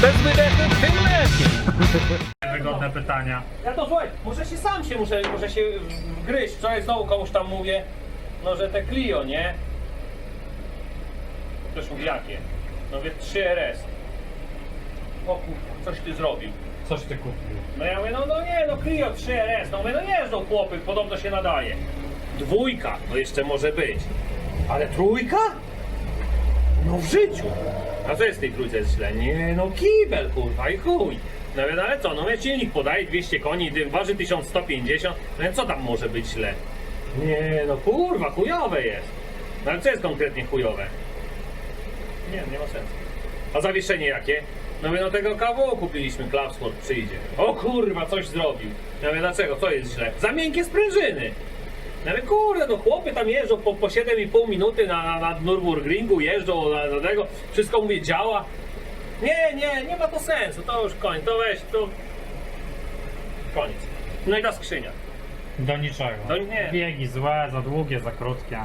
Bez wydechu tym lepiej. Wygodne pytania. Ja to słuchaj, może się sam się muszę, muszę się wgryźć. Wczoraj znowu komuś tam mówię, no że te Clio, nie? Ktoś mówi jakie? No wie 3RS. O kurwa, coś ty zrobił. Coś ty kupił. No ja mówię, no, no nie, no Clio 3RS, no mówię, no jeżdżą chłopy, podobno się nadaje. Dwójka, no jeszcze może być. Ale trójka? No w życiu. A co jest w tej trójce źle? Nie, no kibel kurwa i chuj. No więc, ale co, no silnik podaje 200 koni, dym waży 1150, no więc co tam może być źle? Nie, no kurwa, chujowe jest. No ale co jest konkretnie chujowe? Nie, nie ma sensu. A zawieszenie jakie? No my no tego KW kupiliśmy, Clubsport przyjdzie. O kurwa, coś zrobił. Ja mówię, dlaczego? Co jest źle? Za miękkie sprężyny. No ale kurde, no chłopy tam jeżdżą po, po 7,5 minuty na, na, na Nürburgringu, jeżdżą na, na tego, wszystko mówię działa. Nie, nie, nie ma to sensu, to już koniec, to weź, to... Koniec. No i ta skrzynia. Do niczego. Do nie. Biegi złe, za długie, za krótkie.